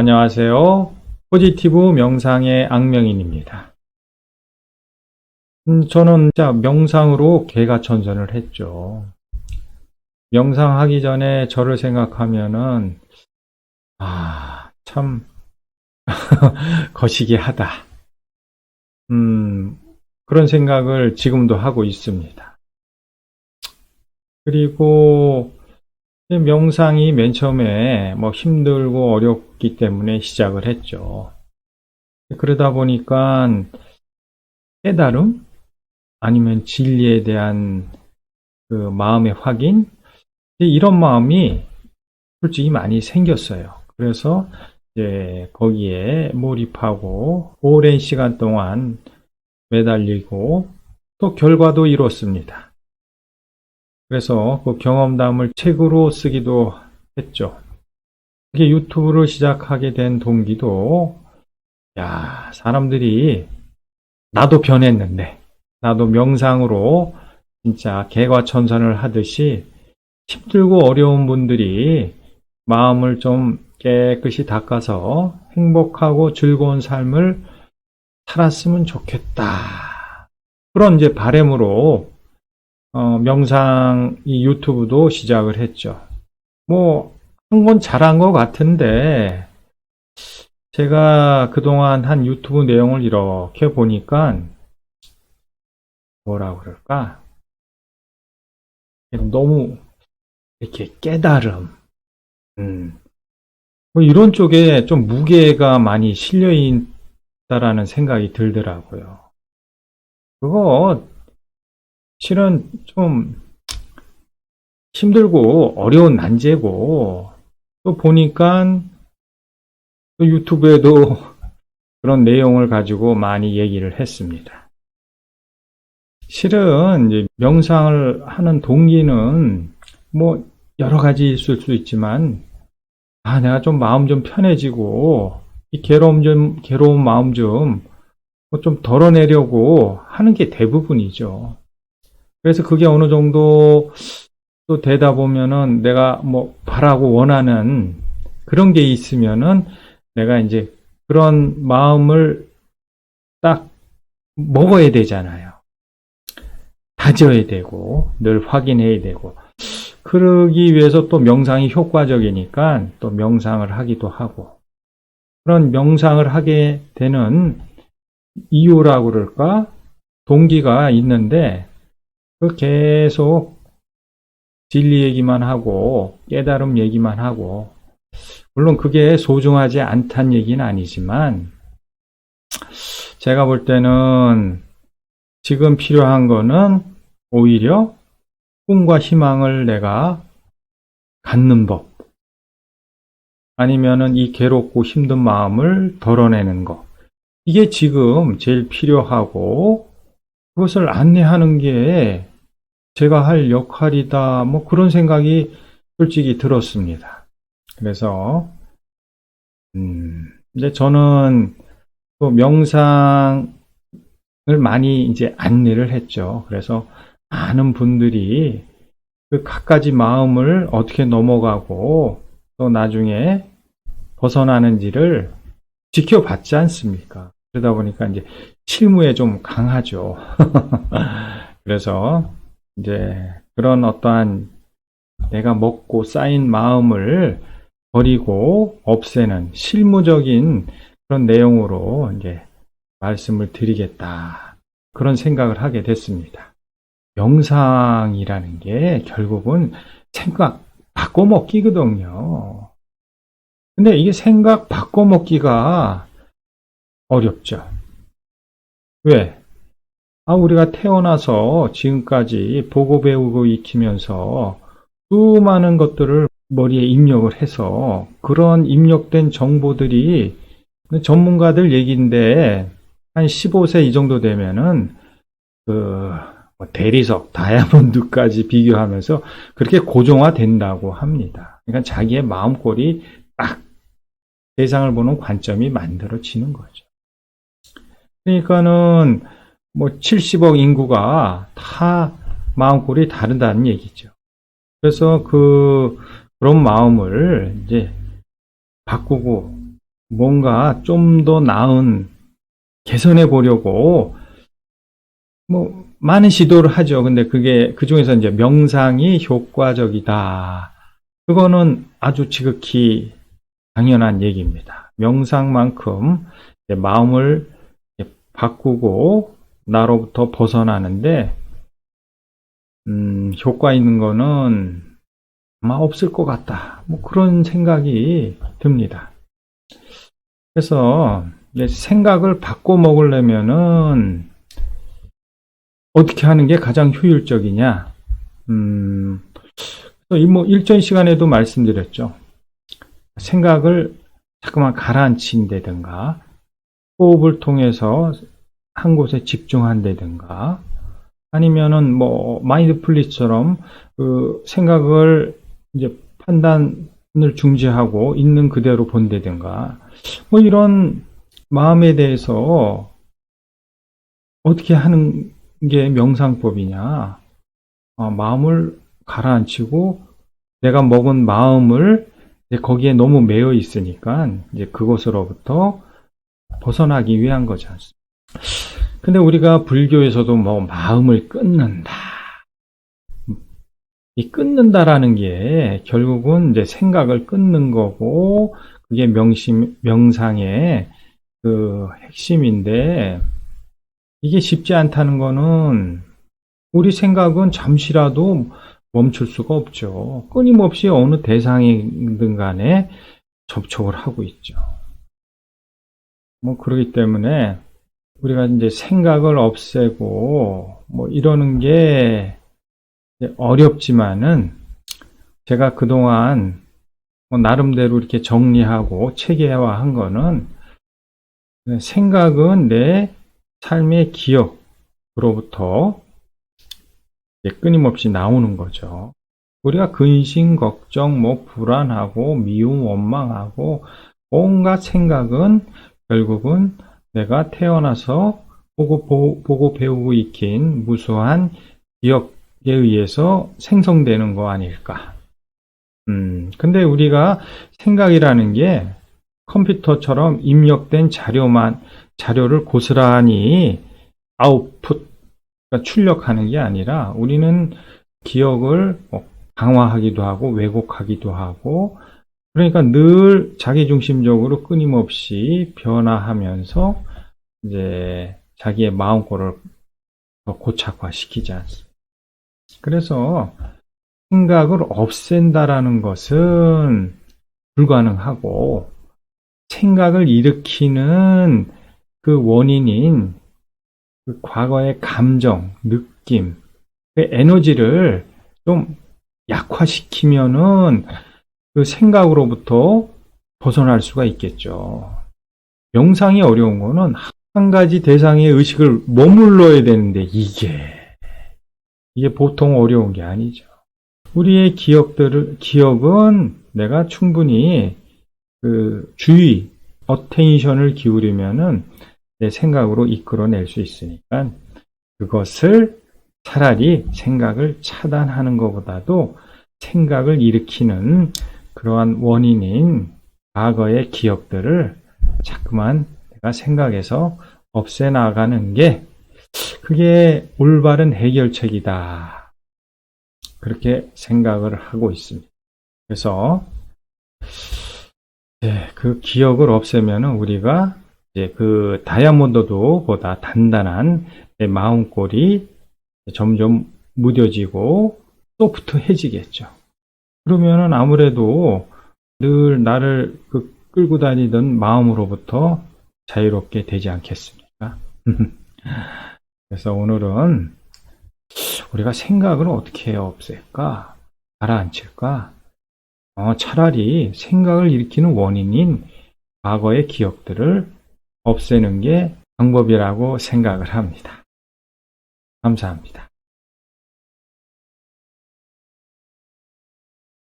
안녕하세요. 포지티브 명상의 악명인입니다. 음, 저는 진짜 명상으로 개가천선을 했죠. 명상하기 전에 저를 생각하면은, 아, 참, 거시기 하다. 음, 그런 생각을 지금도 하고 있습니다. 그리고 명상이 맨 처음에 뭐 힘들고 어렵기 때문에 시작을 했죠. 그러다 보니까 깨달음 아니면 진리에 대한 그 마음의 확인 이런 마음이 솔직히 많이 생겼어요. 그래서 이제 거기에 몰입하고 오랜 시간 동안 매달리고 또 결과도 이뤘습니다. 그래서 그 경험담을 책으로 쓰기도 했죠. 이게 유튜브를 시작하게 된 동기도, 야, 사람들이 나도 변했는데, 나도 명상으로 진짜 개과천선을 하듯이 힘들고 어려운 분들이 마음을 좀 깨끗이 닦아서 행복하고 즐거운 삶을 살았으면 좋겠다. 그런 이제 바램으로 어, 명상 이 유튜브도 시작을 했죠. 뭐, 한 건 잘한 것 같은데, 제가 그동안 한 유튜브 내용을 이렇게 보니까, 뭐라 그럴까? 너무, 이렇게 깨달음, 음, 뭐 이런 쪽에 좀 무게가 많이 실려 있다라는 생각이 들더라고요. 그거 실은 좀 힘들고 어려운 난제고 또 보니까 또 유튜브에도 그런 내용을 가지고 많이 얘기를 했습니다. 실은 명상을 하는 동기는 뭐 여러 가지 있을 수 있지만 아 내가 좀 마음 좀 편해지고 이 괴로움 좀 괴로운 마음 좀 좀 덜어내려고 하는 게 대부분이죠. 그래서 그게 어느 정도 또 되다 보면은 내가 뭐 바라고 원하는 그런 게 있으면은 내가 이제 그런 마음을 딱 먹어야 되잖아요. 다져야 되고, 늘 확인해야 되고. 그러기 위해서 또 명상이 효과적이니까 또 명상을 하기도 하고. 그런 명상을 하게 되는 이유라고 그럴까? 동기가 있는데, 그 계속 진리 얘기만 하고 깨달음 얘기만 하고 물론 그게 소중하지 않단 얘기는 아니지만 제가 볼 때는 지금 필요한 거는 오히려 꿈과 희망을 내가 갖는 법 아니면은 이 괴롭고 힘든 마음을 덜어내는 것 이게 지금 제일 필요하고 그것을 안내하는 게 제가 할 역할이다. 뭐 그런 생각이 솔직히 들었습니다. 그래서 음, 이제 저는 또 명상을 많이 이제 안내를 했죠. 그래서 많은 분들이 그 갖가지 마음을 어떻게 넘어가고 또 나중에 벗어나는지를 지켜봤지 않습니까? 그러다 보니까 이제 실무에 좀 강하죠. 그래서 이제 그런 어떠한 내가 먹고 쌓인 마음을 버리고 없애는 실무적인 그런 내용으로 이제 말씀을 드리겠다. 그런 생각을 하게 됐습니다. 명상이라는 게 결국은 생각 바꿔먹기거든요. 근데 이게 생각 바꿔먹기가 어렵죠. 왜? 아, 우리가 태어나서 지금까지 보고 배우고 익히면서 수많은 것들을 머리에 입력을 해서 그런 입력된 정보들이 전문가들 얘기인데 한 15세 이 정도 되면은 그뭐 대리석, 다이아몬드까지 비교하면서 그렇게 고정화된다고 합니다. 그러니까 자기의 마음골이 딱 세상을 보는 관점이 만들어지는 거죠. 그러니까는 뭐 70억 인구가 다 마음골이 다르다는 얘기죠. 그래서 그 그런 마음을 이제 바꾸고 뭔가 좀 더 나은 개선해 보려고 뭐 많은 시도를 하죠. 근데 그게 그 중에서 이제 명상이 효과적이다. 그거는 아주 지극히 당연한 얘기입니다. 명상만큼 마음을 바꾸고 나로부터 벗어나는데 음, 효과 있는 거는 아마 없을 것 같다. 뭐 그런 생각이 듭니다. 그래서 생각을 바꿔 먹으려면은 어떻게 하는 게 가장 효율적이냐? 음, 이뭐 일전 시간에도 말씀드렸죠. 생각을 자꾸만 가라앉힌다든가, 호흡을 통해서 한 곳에 집중한다든가, 아니면은 뭐 마인드풀리처럼 그 생각을 이제 판단을 중지하고 있는 그대로 본다든가, 뭐 이런 마음에 대해서 어떻게 하는 게 명상법이냐? 아, 마음을 가라앉히고 내가 먹은 마음을 거기에 너무 매여 있으니까 이제 그것으로부터 벗어나기 위한 거지 않습니까? 근데 우리가 불교에서도 뭐 마음을 끊는다. 이 끊는다라는 게 결국은 이제 생각을 끊는 거고 그게 명심, 명상의 그 핵심인데 이게 쉽지 않다는 거는 우리 생각은 잠시라도 멈출 수가 없죠. 끊임없이 어느 대상이든 간에 접촉을 하고 있죠. 뭐 그러기 때문에 우리가 이제 생각을 없애고 뭐 이러는 게 어렵지만은 제가 그동안 뭐 나름대로 이렇게 정리하고 체계화한 거는 생각은 내 삶의 기억으로부터 끊임없이 나오는 거죠. 우리가 근심, 걱정, 뭐 불안하고 미움, 원망하고 온갖 생각은 결국은 내가 태어나서 보고, 보고, 보고 배우고 익힌 무수한 기억에 의해서 생성되는 거 아닐까. 음, 근데 우리가 생각이라는 게 컴퓨터처럼 입력된 자료만, 자료를 고스란히 아웃풋, 그러니까 출력하는 게 아니라 우리는 기억을 뭐 강화하기도 하고 왜곡하기도 하고 그러니까 늘 자기중심적으로 끊임없이 변화하면서 이제 자기의 마음고를 더 고착화시키지 않습니다. 그래서 생각을 없앤다라는 것은 불가능하고 생각을 일으키는 그 원인인 그 과거의 감정, 느낌, 그 에너지를 좀 약화시키면은 그 생각으로부터 벗어날 수가 있겠죠. 명상이 어려운 거는 한 가지 대상의 의식을 머물러야 되는데 이게 이게 보통 어려운 게 아니죠. 우리의 기억들을 기억은 내가 충분히 그 주의, 어텐션을 기울이면은 내 생각으로 이끌어낼 수 있으니까 그것을 차라리 생각을 차단하는 것보다도 생각을 일으키는 그러한 원인인 과거의 기억들을 자꾸만 내가 생각해서 없애나가는 게 그게 올바른 해결책이다. 그렇게 생각을 하고 있습니다. 그래서 네, 그 기억을 없애면 우리가 이제 그 다이아몬드보다 단단한 내 마음골이 점점 무뎌지고 소프트해지겠죠. 그러면은 아무래도 늘 나를 그 끌고 다니던 마음으로부터 자유롭게 되지 않겠습니까? 그래서 오늘은 우리가 생각을 어떻게 없앨까? 가라앉힐까? 어, 차라리 생각을 일으키는 원인인 과거의 기억들을 없애는 게 방법이라고 생각을 합니다. 감사합니다.